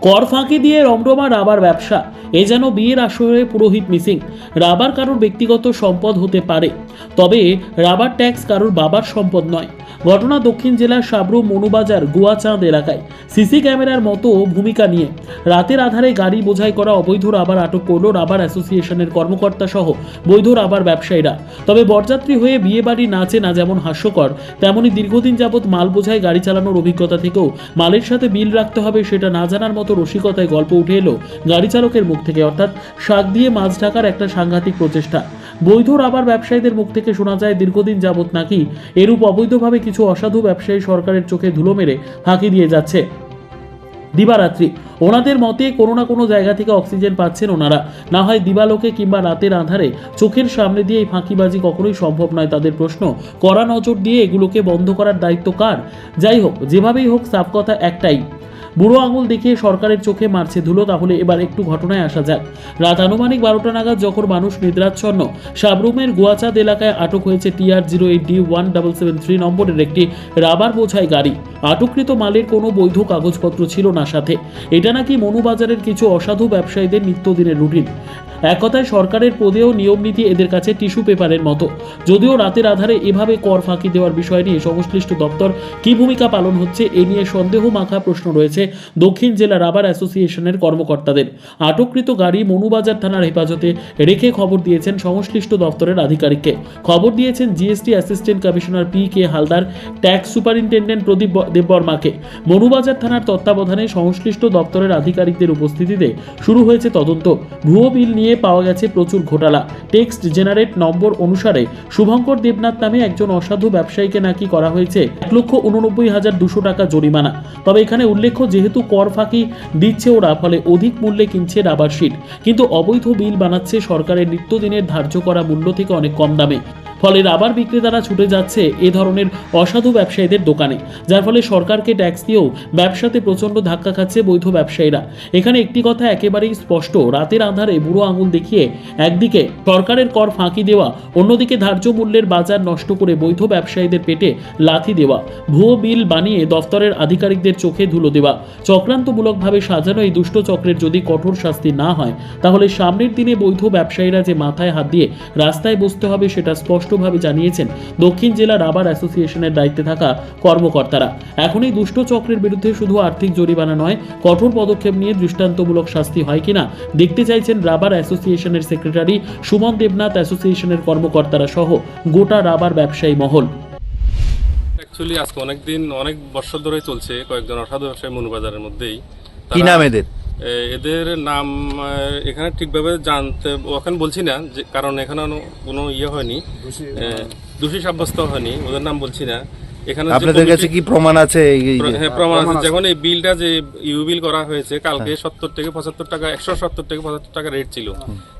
কর ফাঁকি দিয়ে রমরমা রাবার ব্যবসা। এ যেন বিয়ের আসরে পুরোহিত মিসিং। রাবার কারোর ব্যক্তিগত সম্পদ হতে পারে। তবে রাবার ট্যাক্স কারোর বাবার সম্পদ নয়। ঘটনা দক্ষিণ জেলার সাবরু মনুবাজার গুয়াচাঁদ এলাকায়। সিসি ক্যামেরার মতো ভূমিকা নিয়ে রাতের আধারে গাড়ি বোঝাই করা অবৈধ রাবার আটক করল রাবার অ্যাসোসিয়েশনের কর্মকর্তা সহ বৈধ রাবার ব্যবসায়ীরা। তবে বরযাত্রী হয়ে বিয়ে বাড়ি নাচে না যেমন হাস্যকর, তেমনি দীর্ঘদিন যাবৎ মাল বোঝাই গাড়ি চালানোর অভিজ্ঞতা থেকেও মালের সাথে বিল রাখতে হবে সেটা না জানার মতো রসিকতায় গল্প উঠে এলো গাড়ি চালকের মুখ থেকে। অর্থাৎ শাক দিয়ে মাছ ঢাকার একটা সাংঘাতিক প্রচেষ্টা। বৈধ রাবার ব্যবসায়ীদের মুখ থেকে শোনা যায়, দীর্ঘদিন যাবৎ নাকি এরূপ অবৈধভাবে কিছু অসাধু ব্যবসায়ী সরকারের চোখে ধুলো মেরে ফাঁকি দিয়ে যাচ্ছে। দিবারাত্রি, ওনাদের মতে কোনো না কোনো জায়গা থেকে অক্সিজেন পাচ্ছেন ওনারা। না হয় দিবালোকে কিংবা রাতের আধারে চোখের সামনে দিয়ে এই ফাঁকিবাজি কখনোই সম্ভব নয় তাদের প্রশ্ন। কড়া নজর দিয়ে এগুলোকে বন্ধ করার দায়িত্ব কার? যাই হোক, যেভাবেই হোক, সাফ কথা একটাই বুড়ো আঙুল দেখিয়ে সরকারের চোখে মারছে ধুলো, তাহলে এবার একটু ঘটনায় আসা যাক। রাত আনুমানিক বারোটা নাগাদ যখন মানুষ নিদ্রাচ্ছন্ন সাবরুমের গোয়াচাঁদ এলাকায় আটক হয়েছে TR zero eight D one double seven three নম্বরের একটি রাবার বোঝাই গাড়ি। আটককৃত মালের কোনো বৈধ কাগজপত্র ছিল না সাথে। এটা নাকি মনুবাজারের কিছু অসাধু ব্যবসায়ীদের নিত্যদিনের রুটিন। এক কথায় সরকারের পদেও নিয়ম নীতি এদের কাছে টিস্যু পেপারের মতো। যদিও রাতের আধারে এভাবে কর ফাঁকি দেওয়ার বিষয় নিয়ে সংশ্লিষ্ট দপ্তর কী ভূমিকা পালন হচ্ছে এ নিয়ে সন্দেহ মাখা প্রশ্ন রয়েছে দক্ষিণ জেলা রাবার অ্যাসোসিয়েশনের কর্মকর্তাদের। আটককৃত গাড়ি মনুবাজার থানার হেফাজতে রেখে খবর দিয়েছেন সংশ্লিষ্ট দপ্তরের আধিকারিককে। খবর দিয়েছেন GST assistant commissioner P K Haldar, tax superintendent Pradip দেববর্মাকে Manubazar থানার তত্ত্বাবধানে সংশ্লিষ্ট দপ্তরের আধিকারিকদের উপস্থিতিতে শুরু হয়েছে তদন্ত। ভুয়ো বিল নিয়ে পাওয়া গেছে প্রচুর ঘোটালা। টেক্সট জেনারেট নম্বর অনুসারে শুভঙ্কর দেবনাথ নামে একজন অসাধু ব্যবসায়ীকে নাকি করা হয়েছে এক লক্ষ উননব্বই হাজার দুশো টাকা জরিমানা। তবে এখানে উল্লেখ্য, যেহেতু কর ফাঁকি দিচ্ছে ওরা, ফলে অধিক মূল্যে কিনছে রাবার শিট। কিন্তু অবৈধ বিল বানাচ্ছে সরকারের নিত্যদিনের ধার্য করা মূল্য থেকে অনেক কম দামে। ফলে রাবার বিক্রেতারা ছুটে যাচ্ছে এ ধরনের অসাধু ব্যবসায়ীদের দোকানে, যার ফলে সরকারকে ট্যাক্স দিয়েও ব্যবসাতে প্রচণ্ড ধাক্কা খাচ্ছে বৈধ ব্যবসায়ীরা। এখানে একটি কথা একেবারেই স্পষ্ট, রাতের আধারে বুড়ো আঙুল দেখিয়ে একদিকে সরকারের কর ফাঁকি দেওয়া, অন্যদিকে ধার্য মূল্যের বাজার নষ্ট করে বৈধ ব্যবসায়ীদের পেটে লাথি দেওয়া, ভুয়ো বিল বানিয়ে দফতরের আধিকারিকদের চোখে ধুলো দেওয়া। চক্রান্তমূলকভাবে সাজানো এই দুষ্ট চক্রের যদি কঠোর শাস্তি না হয়, তাহলে সামনের দিনে বৈধ ব্যবসায়ীরা যে মাথায় হাত দিয়ে রাস্তায় বসতে হবে সেটা স্পষ্টভাবে জানিয়েছেন দক্ষিণ জেলা রাবার অ্যাসোসিয়েশনের দায়িত্বে থাকা কর্মকর্তারা। এখন এই দুষ্ট চক্রের বিরুদ্ধে শুধু আর্থিক জরিমানা নয় কঠোর পদক্ষেপ নিয়ে দৃষ্টান্তমূলক শাস্তি হয় কিনা দেখতে চাইছেন রাবার অ্যাসোসিয়েশনের সেক্রেটারি সুমন দেবনাথ অ্যাসোসিয়েশনের কর্মকর্তারা সহ গোটা রাবার ব্যবসায়ী মহল। অ্যাকচুয়ালি আজকে অনেক দিন অনেক বছর ধরে চলছে কয়েকজন অসাধু ব্যবসায়ী মনুবাজারের মধ্যেই। কি নাম এদের? এদের নাম এখানে ঠিকভাবে জানতে ওখানে বলছি না যে কারণ এখানে কোনো- ইয়ে হয়নি। দোষী সাব্যস্ত হয়নি ওদের নাম বলছি না। এখানে আপনাদের কাছে কি প্রমাণ আছে এই এই যে- প্র- হ্যাঁ প্রমাণ আছে। যখন এই বিলটা যে ইউ বিল করা হয়েছে কালকে সত্তর থেকে পঁচাত্তর টাকা একশো সত্তর থেকে পঁচাত্তর টাকা রেট ছিল।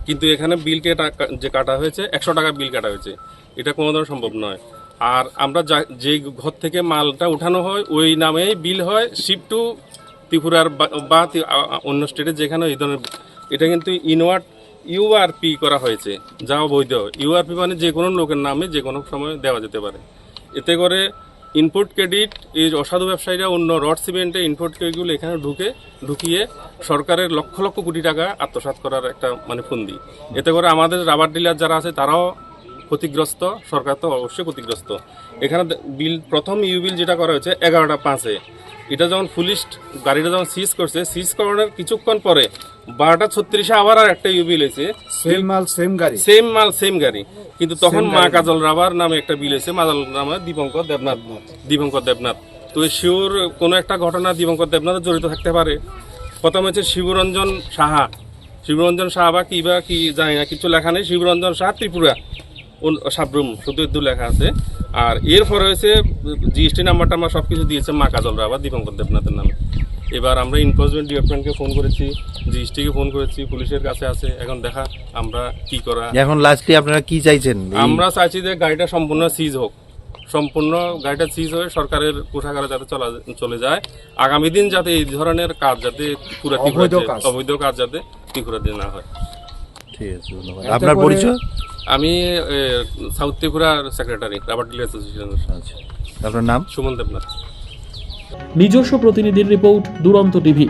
কিন্তু এখানে বিল কে টাকা- যে কাটা হয়েছে একশো টাকা বিল কাটা হয়েছে। এটা কোনো ধরনের সম্ভব নয়। আর আমরা যা- যে ঘর থেকে মালটা উঠানো হয় ওই নামেই বিল হয় শিপ টু ত্রিপুরার বা- অন্য স্টেটে যেখানে এই ধরনের, এটা কিন্তু ইনওয়ার্ড ইউআরপি করা হয়েছে, যা বৈধ ইউআরপি মানে যে কোনো লোকের নামে যে কোনো সময় দেওয়া যেতে পারে। এতে করে ইনপুট ক্রেডিট এই অসাধু ব্যবসায়ীরা অন্য রড সিমেন্টে ইনপুট ক্রেডিটগুলো এখানে ঢুকে, ঢুকিয়ে সরকারের লক্ষ লক্ষ কোটি টাকা আত্মসাৎ করার একটা মানে ফন্দি। এতে করে আমাদের রাবার ডিলার যারা আছে, তারাও ক্ষতিগ্রস্ত, সরকার তো অবশ্যই ক্ষতিগ্রস্ত। এখানে বিল প্রথম ইউ বিল যেটা করা হয়েছে, এগারোটা পাঁচে। এটা যখন পুলিশ গাড়িটা যখন সিজ করছে সিজ করানোর কিছুক্ষণ পরে বারোটা ছত্রিশে আবার আর একটা ইউ বিল হয়েছে সেম মাল সেম গাড়ি। সেম মাল সেম গাড়ি। কিন্তু তখন মা কাজল রাবার নামে একটা বিল এসে মাজাল নামে দীপঙ্কর দেবনাথ। দীপঙ্কর দেবনাথ। তো শিওর কোনো একটা ঘটনা দীপঙ্কর দেবনাথ জড়িত থাকতে পারে। প্রথম হচ্ছে শিবরঞ্জন সাহা। শিবরঞ্জন সাহা বা কি বা কি জানি না কিছু লেখা নেই। শিবরঞ্জন সাহা ত্রিপুরা। সাবরুম শুধু একটু লেখা আছে। আর এরপর হয়েছে জিএসটি নাম্বারটা আমরা সব কিছু দিয়েছে মা কাজল রাবার দীপঙ্কর দেবনাথের নামে। এবার আমরা এনফোর্সমেন্ট ডিপার্টমেন্টকে ফোন করেছি জিএসটিকে ফোন করেছি পুলিশের কাছে আছে এখন দেখা আমরা কি করা এখন লাস্টলি আপনারা কি চাইছেন? আমরা চাইছি যে গাড়িটা সম্পূর্ণ সিজ হোক। সম্পূর্ণ গাড়িটা সিজ হয়ে সরকারের কোষাগারে যাতে চলা চলে যায়। আগামী দিন যাতে এই ধরনের কাজ যাতে পুরো অবৈধ কাজ। অবৈধ কাজ যাতে ত্রিপুরাতে না হয়। ঠিক আছে ধন্যবাদ। আপনার পরিচয়? আমি সাউথ ত্রিপুরার সেক্রেটারি রাবার ডিলার অ্যাসোসিয়েশনের আচ্ছা। আপনার নাম? সুমন দেবনাথ। নিজস্ব প্রতিনিধির রিপোর্ট দুরন্ত টিভি।